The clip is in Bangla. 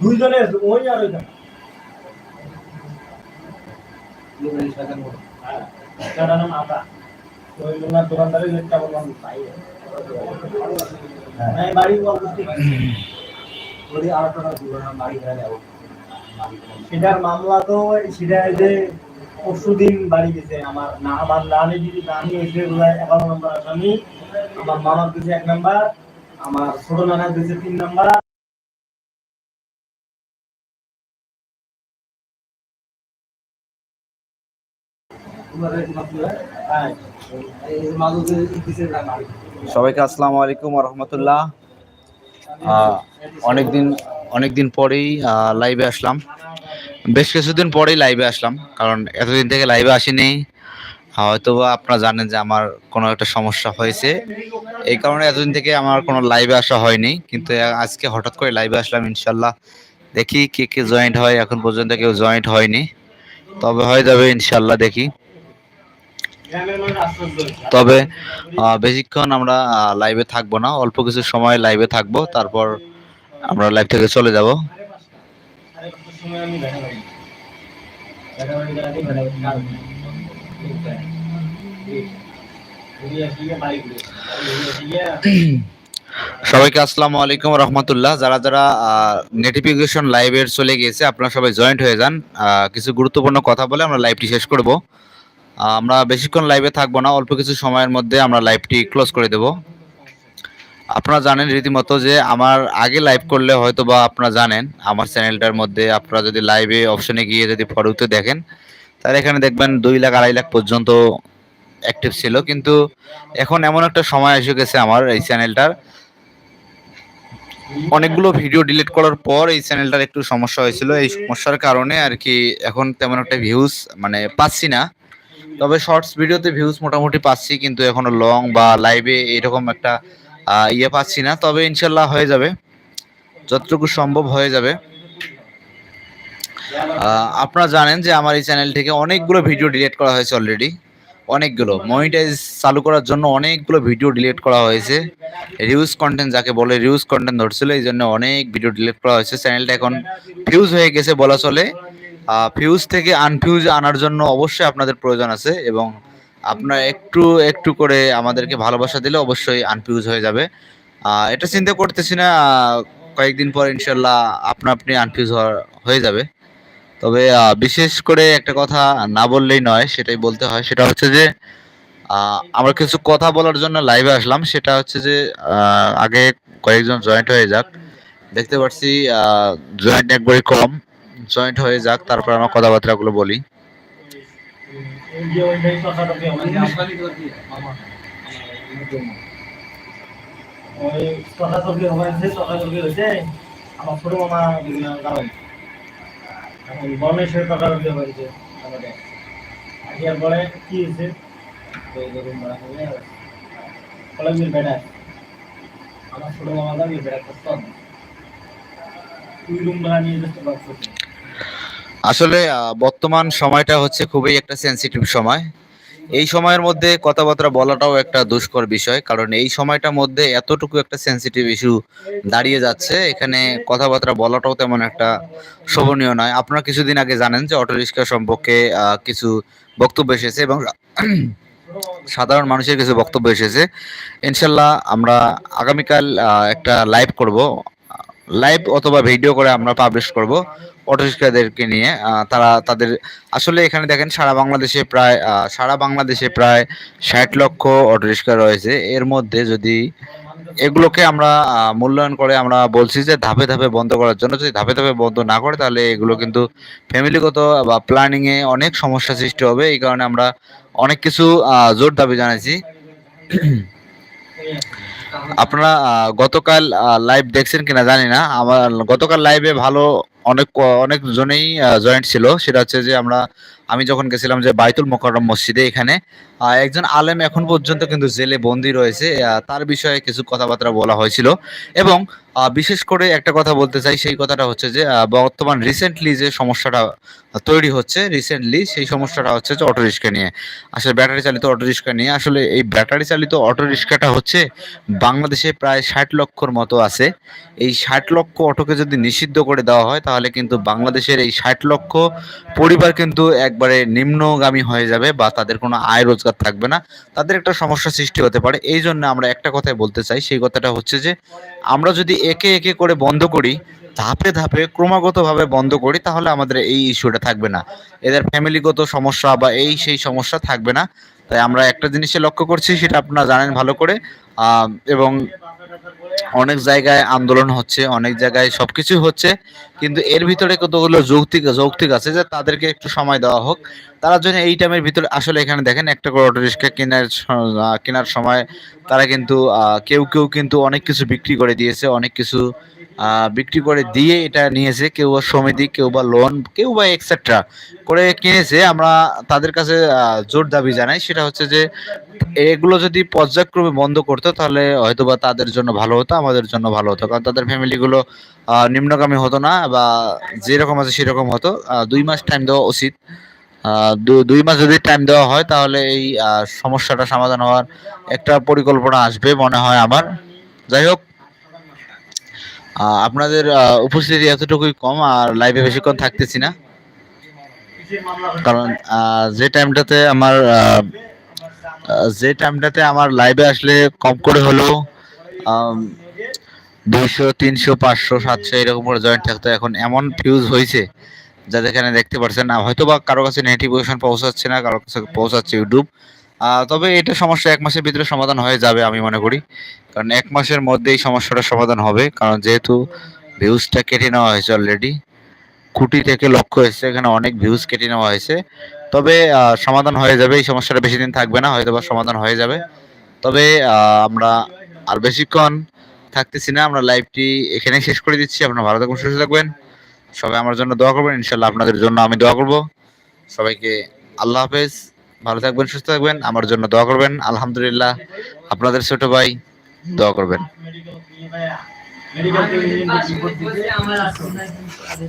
দুইজনে ওই আর ওইটা। হ্যাঁ নাম আতা। ওই লোনার দোকানদারের লেটটা বললাম তাই হ্যাঁ। বাড়ি সেটার মামলা তো সেটা যে পরশু দিন বাড়ি গেছে আমার না আমার নানি দিদি নানি এসে এগারো নম্বর আসামি। আমার মামার এক নাম্বার আমার ছোট নানা দিয়েছে তিন নাম্বার। হ্যাঁ সবাইকে আসসালামু আলাইকুম রহমতুল্লাহ। অনেকদিন অনেকদিন পরেই লাইভে আসলাম। বেশ কিছুদিন পরেই লাইভে আসলাম কারণ এতদিন থেকে লাইভে আসিনি। হয়তো বা আপনারা জানেন যে আমার কোনো একটা সমস্যা হয়েছে। এই কারণে এতদিন থেকে আমার কোনো লাইভে আসা হয়নি। কিন্তু আজকে হঠাৎ করে লাইভে আসলাম ইনশাল্লাহ দেখি কে কে জয়েন্ট হয়, এখন পর্যন্ত কেউ জয়েন্ট হয়নি। তবে হয়ে যাবে ইনশাল্লাহ দেখি। তবে বেশিক্ষণ আমরা লাইভে থাকব না। অল্প কিছু সময় লাইভে থাকব। তারপর আমরা লাইভ থেকে চলে যাব। সবাইকে আসসালামু আলাইকুম রহমতুল্লাহ। যারা যারা নোটিফিকেশন লাইভের চলে গিয়েছে, আপনারা সবাই জয়েন্ট হয়ে যান। কিছু গুরুত্বপূর্ণ কথা বলে আমরা লাইভটি শেষ করব। আমরা বেশিক্ষণ লাইভে থাকব না, অল্প কিছু সময়ের মধ্যে আমরা লাইভটি ক্লোজ করে দেব। আপনারা জানেন রীতিমতো যে আমার আগে লাইভ করলে হয়তো বা আপনারা জানেন, আমার চ্যানেলটার মধ্যে আপনারা যদি লাইভে অপশনে গিয়ে যদি ফটোতে দেখেন তাহলে এখানে দেখবেন দুই লাখ, আড়াই লাখ পর্যন্ত অ্যাক্টিভ ছিল। কিন্তু এখন এমন একটা সময় এসে গেছে আমার এই চ্যানেলটার অনেকগুলো ভিডিও ডিলিট করার পর এই চ্যানেলটার একটু সমস্যা হয়েছিল। এই সমস্যার কারণে আর কি এখন তেমন একটা ভিউজ মানে পাচ্ছি না। তবে শর্টস ভিডিওতে ভিউজ মোটামুটি পাচ্ছি, কিন্তু এখনও লং বা লাইভে এরকম একটা ইয়ে পাচ্ছি না। তবে ইনশাল্লাহ হয়ে যাবে। যতটুকু সম্ভব হয়ে যাবে। আপনারা জানেন যে আমার এই চ্যানেল থেকে অনেকগুলো ভিডিও ডিলিট করা হয়েছে অলরেডি অনেকগুলো। মনিটাইজ চালু করার জন্য অনেকগুলো ভিডিও ডিলিট করা হয়েছে। রিউজ কন্টেন্ট যাকে বলে রিউজ কন্টেন্ট ধরছিল, এই জন্য অনেক ভিডিও ডিলিট করা হয়েছে। চ্যানেলটা এখন ফিউজ হয়ে গেছে বলা চলে। ফিউজ থেকে আনফিউজ আনার জন্য অবশ্যই আপনাদের প্রয়োজন আছে এবং আপনারা একটু একটু করে আমাদেরকে ভালোবাসা দিলে অবশ্যই আনফিউজ হয়ে যাবে। এটা চিন্তা করতেছি না কয়েকদিন পর ইনশাল্লাহ আপনা আপনি আনফিউজ হয়ে যাবে। তবে বিশেষ করে একটা কথা না বললেই নয়, সেটাই বলতে হয়। সেটা হচ্ছে যে আমরা কিছু কথা বলার জন্য লাইভে আসলাম। সেটা হচ্ছে যে আগে কয়েকজন জয়েন্ট হয়ে যাক। দেখতে পাচ্ছি জয়েন্ট একবারই কম। জয়েন্ট হয়ে যাক, তারপর আমার কথাবার্তাগুলো বলি। আমার ছোট মামা এখন গণেশের তথাতথি হয়েছে, আমাদের। পরে কি হয়েছে? ওই দেখুন বড় হয়ে মির আমার ছোটো মির বেড়া তুই রুম নিয়ে যেতে পারছ আসলে বর্তমান সময়টা হচ্ছে খুবই একটা সেন্সিটিভ সময়। এই সময়ের মধ্যে কথাবার্তা বলাটাও একটা দুষ্কর বিষয়, কারণ এই সময়টার মধ্যে এতটুকু একটা সেনসিটিভ ইস্যু দাঁড়িয়ে যাচ্ছে, এখানে কথাবার্তা বলাটাও তেমন একটা শোভনীয় নয়। আপনারা কিছুদিন আগে জানেন যে অটো রিক্সা সম্পর্কে কিছু বক্তব্য এসেছে এবং সাধারণ মানুষের কিছু বক্তব্য এসেছে। ইনশাল্লাহ আমরা আগামীকাল একটা লাইভ করব লাইভ অথবা ভিডিও করে আমরা পাবলিশ করব। অটোরিক্সাদেরকে নিয়ে তারা তাদের, আসলে এখানে দেখেন সারা বাংলাদেশে প্রায় সারা বাংলাদেশে প্রায় ষাট লক্ষ অটোরিক্সা রয়েছে। এর মধ্যে যদি এগুলোকে আমরা মূল্যায়ন করে আমরা বলছি যে ধাপে ধাপে বন্ধ করার জন্য, যদি ধাপে ধাপে বন্ধ না করে, তাহলে এগুলো কিন্তু ফ্যামিলিগত বা প্ল্যানিং এ অনেক সমস্যা সৃষ্টি হবে। এই কারণে আমরা অনেক কিছু জোর দাবি জানাইছি। আপনারা গতকাল লাইভ দেখছেন কিনা জানি না। আমার গতকাল লাইভে ভালো অনেক অনেক জনেই জয়েন্ট ছিল। সেটা হচ্ছে যে আমরা, আমি যখন গেছিলাম যে বাইতুল মোকাররম মসজিদে এখানে একজন আলেম এখন পর্যন্ত কিন্তু জেলে বন্দি রয়েছে। তার বিষয়ে কিছু কথাবার্তা বলা হয়েছিল। এবং বিশেষ করে একটা কথা বলতে চাই, সেই কথাটা হচ্ছে যে বর্তমান রিসেন্টলি যে সমস্যাটা তৈরি হচ্ছে রিসেন্টলি সেই সমস্যাটা হচ্ছে যে অটো রিক্সা নিয়ে। আসলে ব্যাটারি চালিত অটো রিক্সা নিয়ে, আসলে এই ব্যাটারি চালিত অটো রিক্সাটা হচ্ছে বাংলাদেশে প্রায় ষাট লক্ষর মতো আছে। এই ষাট লক্ষ অটোকে যদি নিষিদ্ধ করে দেওয়া হয় তাহলে কিন্তু বাংলাদেশের এই ষাট লক্ষ পরিবার কিন্তু একবারে নিম্নগামী হয়ে যাবে বা তাদের কোনো আয় রোজগার থাকবে না। তাদের একটা সমস্যা সৃষ্টি হতে পারে। এই জন্য আমরা একটা কথাই বলতে চাই, সেই কথাটা হচ্ছে যে, আমরা যদি একে একে করে বন্ধ করি, ধাপে ধাপে, ক্রমাগতভাবে বন্ধ করি, তাহলে আমাদের এই ইস্যুটা থাকবে না। এদের ফ্যামিলিগত সমস্যা বা এই সেই সমস্যা থাকবে না। তাই আমরা একটা জিনিসে লক্ষ্য করছি, সেটা আপনারা জানেন ভালো করে। এবং অনেক জায়গায় আন্দোলন হচ্ছে, অনেক জায়গায় সবকিছু হচ্ছে, কিন্তু এর ভিতরে কতগুলো যৌক্তিক যৌক্তিক আছে যে তাদেরকে একটু সময় দেওয়া হোক। তারা জন্য এই টাইমের ভিতরে আসলে এখানে দেখেন, একটা করে অটো রিক্সা কেনার কেনার সময় তারা কিন্তু কেউ কেউ কিন্তু অনেক কিছু বিক্রি করে দিয়েছে, অনেক কিছু বিক্রি করে দিয়ে এটা নিয়েছে, কেউ বা সমিতি, কেউ বা লোন কেউ বা এক্সেট্রা করে কিনেছে। আমরা তাদের কাছে জোর দাবি জানাই। সেটা হচ্ছে যে, এগুলো যদি পর্যায়ক্রমে বন্ধ করতো, তাহলে হয়তো বা তাদের জন্য ভালো হতো, আমাদের জন্য ভালো হতো। কারণ তাদের ফ্যামিলিগুলো নিম্নগামী হতো না বা যেরকম আছে সেরকম হতো। দুই মাস টাইম দেওয়া উচিত। দুই মাস যদি টাইম দেওয়া হয়, তাহলে এই সমস্যাটা সমাধান হওয়ার একটা পরিকল্পনা আসবে মনে হয় আমার। যাই হোক আপনাদের উপস্থিতি এতটুকুই কম আর লাইভে বেশিক্ষণ থাকতেছি না। কারণ যে টাইমটাতে আমার যে টাইমটাতে আমার লাইভে আসলে কম করে হলেও দুইশো, তিনশো, পাঁচশো, সাতশো এরকম করে জয়েন্ট থাকতো। এখন এমন ফিউজ হয়েছে যাদের এখানে দেখতে পাচ্ছেন না। হয়তো বা কারও কাছে নোটিফিকেশন পৌঁছাচ্ছে না, কারও কাছে পৌঁছাচ্ছে ইউটিউব তবে এটা সমস্যা এক মাসের ভিতরে সমাধান হয়ে যাবে আমি মনে করি। কারণ এক মাসের মধ্যেই সমস্যাটা সমাধান হবে। কারণ যেহেতু ভিউজটা কেটে নেওয়া হয়েছে অলরেডি কোটি থেকে লক্ষ্য এসেছে এখানে অনেক ভিউজ কেটে নেওয়া হয়েছে। তবে সমাধান হয়ে যাবে, এই সমস্যাটা বেশি দিন থাকবে না, হয়তো বা সমাধান হয়ে যাবে। তবে আমরা আর বেশিক্ষণ থাকতেছি না, আমরা লাইভটি এখানেই শেষ করে দিচ্ছি। আপনারা ভালো থাকবেন সুস্থ থাকবেন। সবাই আমার জন্য দোয়া করবেন। ইনশাল্লাহ আপনাদের জন্য আমি দোয়া করব। সবাইকে আল্লাহ হাফেজ। ভালো থাকবেন সুস্থ থাকবেন আমার জন্য দোয়া করবেন আলহামদুলিল্লাহ আপনাদের ছোট ভাই দোয়া করবেন